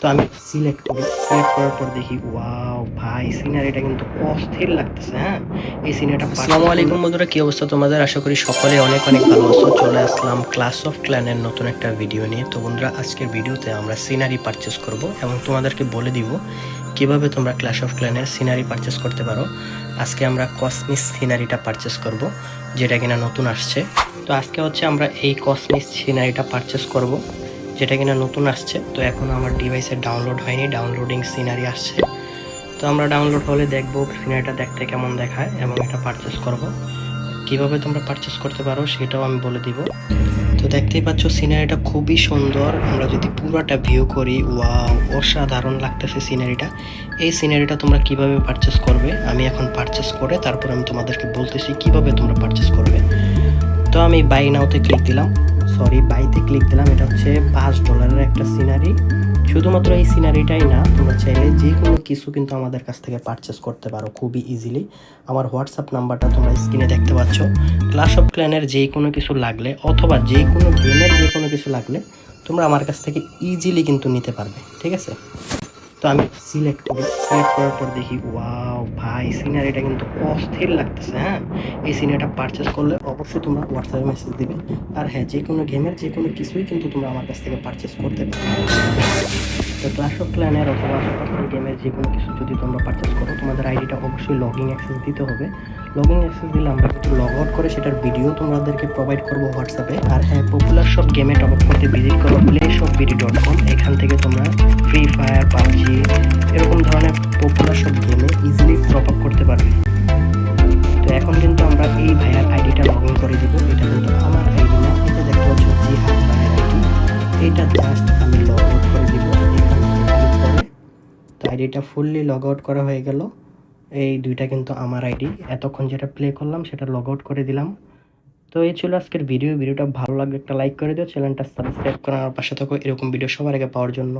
তো আমি সিলেক্ট করি। সিলেক্ট করার পর দেখি ওয়াও ভাই সিনারিটা কিন্তু অস্থির লাগতেছে হ্যাঁ? এই সিনারিটা আসসালামু আলাইকুম বন্ধুরা, কি অবস্থা তোমাদের? আশা করি সকলে অনেক অনেক ভালো আছো। চলে আসলাম ক্লাস অফ ক্ল্যানের নতুন একটা ভিডিও নিয়ে। তো বন্ধুরা, আজকের ভিডিওতে আমরা সিনারি পারচেস করব এবং তোমাদেরকে বলে দিব কীভাবে তোমরা ক্লাস অফ ক্ল্যানের সিনারি পারচেস করতে পারো। আজকে আমরা কসমিস সিনারিটা পারচেস করব, যেটা কিনা নতুন আসছে। তো আজকে হচ্ছে আমরা এই কসমিস সিনারিটা পারচেস করব। যেটা কিনা নতুন আসছে, তো এখন আমার ডিভাইসে ডাউনলোড হয়নি ডাউনলোডিং সিনারি আসছে। তো আমরা ডাউনলোড হলে দেখব সিনারিটা দেখতে কেমন দেখায় এবং এটা পারচেস করব। কীভাবে তোমরা পারচেস করতে পারো সেটাও আমি বলে দিব। তো দেখতেই পাচ্ছ সিনারিটা খুবই সুন্দর। আমরা যদি পুরোটা ভিউ করি ওয়া অসাধারণ লাগতেছে সিনারিটা এই সিনারিটা তোমরা কীভাবে পারচেস করবে, আমি এখন পারচেস করে তারপর আমি তোমাদেরকে বলতেছি কীভাবে তোমরা পারচেস করবে। তো আমি বাই নাওতে ক্লিক দিলাম। সরি বাইতে ক্লিক দিলাম, এটা হচ্ছে পাঁচ ডলারের একটা সিনারি শুধুমাত্র এই সিনারিটাই না, তোমরা চাইলে যে কোনো কিছু কিন্তু আমাদের কাছ থেকে পারচেস করতে পারো খুবই ইজিলি আমার হোয়াটসঅ্যাপ নাম্বারটা তোমরা স্ক্রিনে দেখতে পাচ্ছ। ক্লাস অফ ক্ল্যানের যে কোনো কিছু লাগলে, অথবা যে কোনো গেমের যে কোনো কিছু লাগলে, তোমরা আমার কাছ থেকে ইজিলি কিন্তু নিতে পারবে, ঠিক আছে? তো আমি সিলেক্ট করি। সিলেক্ট করার পর দেখি ওয়াও ভাই সিনারিটা কিন্তু অস্থির লাগতেছে হ্যাঁ? এই সিনারিটা পারচেস করলে অবশ্যই তোমরা হোয়াটসঅ্যাপে মেসেজ দেবে। আর হ্যাঁ যে কোনো গেমের যে কোনো কিছুই কিন্তু তোমরা আমার কাছ থেকে পারচেস করতে পারো। তো ক্লাস অফ ক্ল্যানের অথবা গেমের যে কোনো কিছু যদি তোমরা পারচেস করো, তোমাদের আইডিটা অবশ্যই লগ ইন অ্যাক্সেস দিতে হবে। লগইন অ্যাক্সেস দিলে আমরা কিন্তু লগ আউট করে সেটার ভিডিও তোমাদেরকে প্রোভাইড করব হোয়াটসঅ্যাপে আর হ্যাঁ পপুলার সব গেমে টপ আপ করতে ভিজিট করো play shop BD dot com এখান থেকে তোমরা ফ্রি ফায়ার পাবজি, এরকম ধরনের পপুলার সব গেমে ইজিলি টপ আপ করতে পারবে। তো এখন কিন্তু আমরা এই ভাইয়ার আইডিটা লগ ইন করে দিব। এটা কিন্তু আমার আইডি না, এটা দেখতে পাচ্ছ জিহাদ ভাইয়ের আইডি এটা জাস্ট আমি লগ আউট করে দিব। আইডিটা ফুললি লগ আউট করা হয়ে গেল। এই দুইটা কিন্তু আমার আইডি। এতক্ষণ যেটা প্লে করলাম, সেটা লগ আউট করে দিলাম। তো এই ছিল আজকের ভিডিও ভিডিওটা ভালো লাগলে একটা লাইক করে দিও। চ্যানেলটা সাবস্ক্রাইব করার পাশে থাকো। এরকম ভিডিও সবার আগে পাওয়ার জন্য।